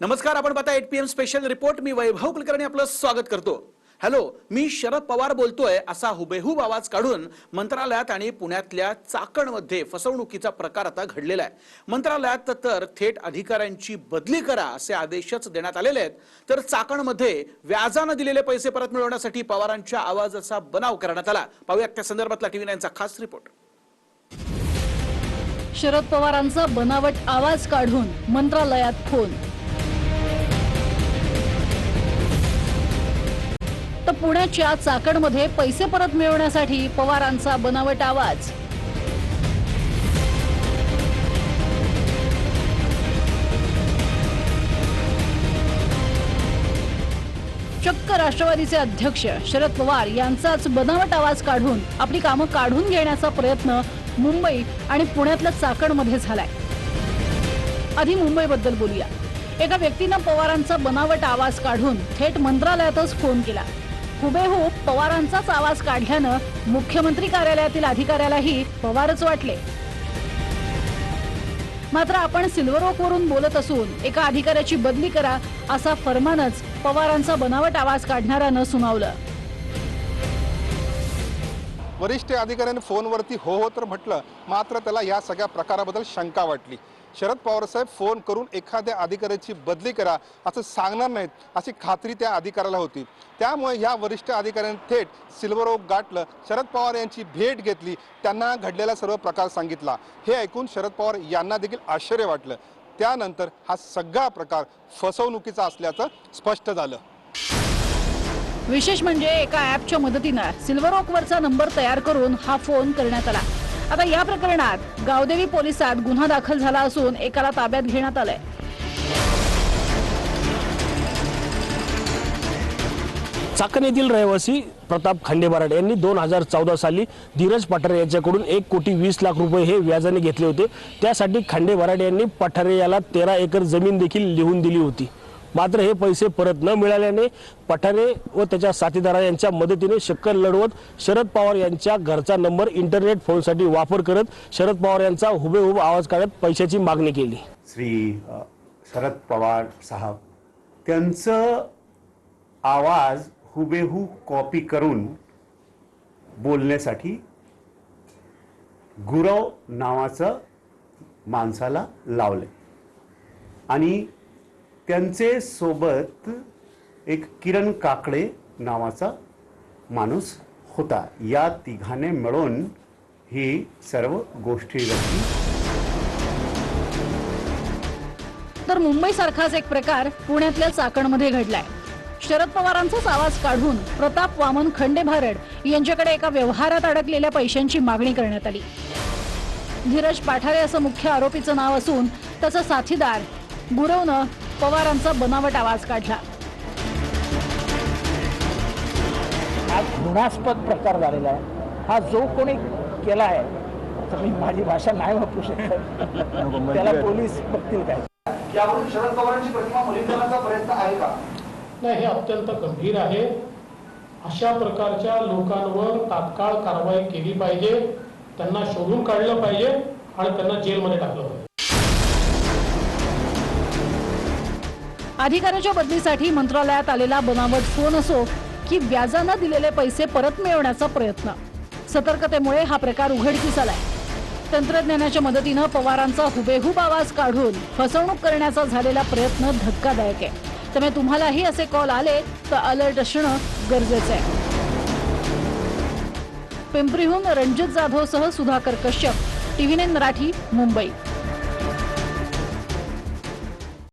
नमस्कार आपण पाहता eight P M special report मी वैभव कुलकर्णी आपलं स्वागत करतो. हॅलो मी शरद पवार बोलतोय असा हुबेहूब आवाज काढून मंत्रालयात आणि पुण्यातल्या चाकणमध्ये फसवणुकीचा प्रकार आता घडलेला आहे. मंत्रालयात तर थेट अधिकाऱ्यांची बदली करा असे आदेशच देण्यात आलेले आहेत. तर चाकणमध्ये व्याजानं दिलेले पैसे परत मिळवण्यासाठी पवारांच्या आवाजाचा बनाव करण्यात आला. पाहूयात त्या संदर्भातला टीव्ही नाईनचा खास रिपोर्ट शरद पवारांचा बनावट आवाज काढून मंत्रालयात फोन. तर पुण्याच्या चाकणमध्ये पैसे परत मिळवण्यासाठी पवारांचा बनावट आवाज. चक्क राष्ट्रवादीचे अध्यक्ष शरद पवार यांचाच बनावट आवाज काढून आपली कामं काढून घेण्याचा प्रयत्न मुंबई आणि पुण्यातल्या चाकणमध्ये झालाय. आधी मुंबईबद्दल बोलूया. एका व्यक्तीनं पवारांचा बनावट आवाज काढून थेट मंत्रालयातच फोन केला. हुबेहूब पवारांचाच आवाज काढल्यानं मुख्यमंत्री कार्यालयातील अधिकाऱ्यालाही पवारच वाटले. मात्र आपण सिल्वर ओक वरून बोलत असून एका अधिकाऱ्याची बदली करा असा फरमानच पवारांचा बनावट आवाज काढणाऱ्यानं सुनावलं. वरिष्ठ अधिकाऱ्यांनी फोनवरती हो हो तर म्हटलं मात्र त्याला या सगळ्या प्रकाराबद्दल शंका वाटली. शरद पवार साहेब फोन करून एखाद्या अधिकाऱ्याची बदली करा असं सांगणार नाहीत अशी खात्री त्या अधिकाऱ्याला होती. त्यामुळे ह्या वरिष्ठ अधिकाऱ्यांनी थेट सिल्वर ओक गाठलं शरद पवार यांची भेट घेतली त्यांना घडलेला सर्व प्रकार सांगितला. हे ऐकून शरद पवार यांना देखील आश्चर्य वाटलं. त्यानंतर हा सगळा प्रकार फसवणुकीचा असल्याचं स्पष्ट झालं. विशेष म्हणजे एका ऍपच्या मदतीनं सिल्वर ओकवरचा नंबर तयार करून हा फोन करण्यात आला. आता या प्रकरणात गावदेवी पोलिसात गुन्हा दाखल झाला असून एकाला ताब्यात घेण्यात आलंय. चाकण येथील रहिवासी प्रताप खांडेबराड यांनी दोन हजार चौदा साली धीरज पठारे यांच्याकडून एक कोटी वीस लाख रुपये हे व्याजाने घेतले होते. त्यासाठी खांडेबारड यांनी पठारे याला तेरा एकर जमीन देखील लिहून दिली होती. मात्र हे पैसे परत न मिळाल्याने पठारे व त्याच्या साथीदारा यांच्या मदतीने शक्कल लढवत शरद पवार यांच्या घरचा नंबर इंटरनेट फोनसाठी वापर करत शरद पवार यांचा हुबेहूब आवाज काढत पैशाची मागणी केली. श्री शरद पवार साहेब त्यांचं आवाज हुबेहू कॉपी करून बोलण्यासाठी गुरव नावाचं माणसाला लावले आणि त्यांचे सोबत एक किरण काकडे नावाचा माणूस होता. या तिघाने मिळून ही सर्व गोष्टी घडली. तर मुंबईसारखाच एक प्रकार पुण्यातल्या चाकणमध्ये घडलाय. शरद पवारांचाच आवाज काढून प्रताप वामन खंडे भारड यांच्याकडे एका व्यवहारात अडकलेल्या पैशांची मागणी करण्यात आली. धीरज पाठारे असं मुख्य आरोपीचं नाव असून त्याचा साथीदार गुरवनं पवारांचा बनावट आवाज काढला. हा घृणास्पद प्रकार झालेला आहे. हा जो कोणी केला आहे तर मी माझी भाषा नाही वापरू शकत. त्याला पोलीस बघतील काय. यावरून शरद पवारांची प्रतिमा मुलीकरणाचा प्रयत्न आहे का? नाही हे अत्यंत गंभीर आहे. अशा प्रकारच्या लोकांवर तात्काळ कारवाई केली पाहिजे. त्यांना शोधून काढलं पाहिजे आणि त्यांना जेलमध्ये टाकलं पाहिजे. अधिकाऱ्याच्या बदलीसाठी मंत्रालयात आलेला बनावट फोन असो की व्याजानं दिलेले पैसे परत मिळवण्याचा प्रयत्न. सतर्कतेमुळे हा प्रकार उघडकीस आलाय. तंत्रज्ञानाच्या मदतीनं पवारांचा हुबेहूब आवाज काढून फसवणूक करण्याचा झालेला प्रयत्न धक्कादायक आहे. त्यामुळे तुम्हालाही असे कॉल आले तर अलर्ट असणं गरजेचं आहे. पिंपरीहून रणजित जाधवसह सुधाकर कश्यप टीव्ही नाईन मराठी मुंबई.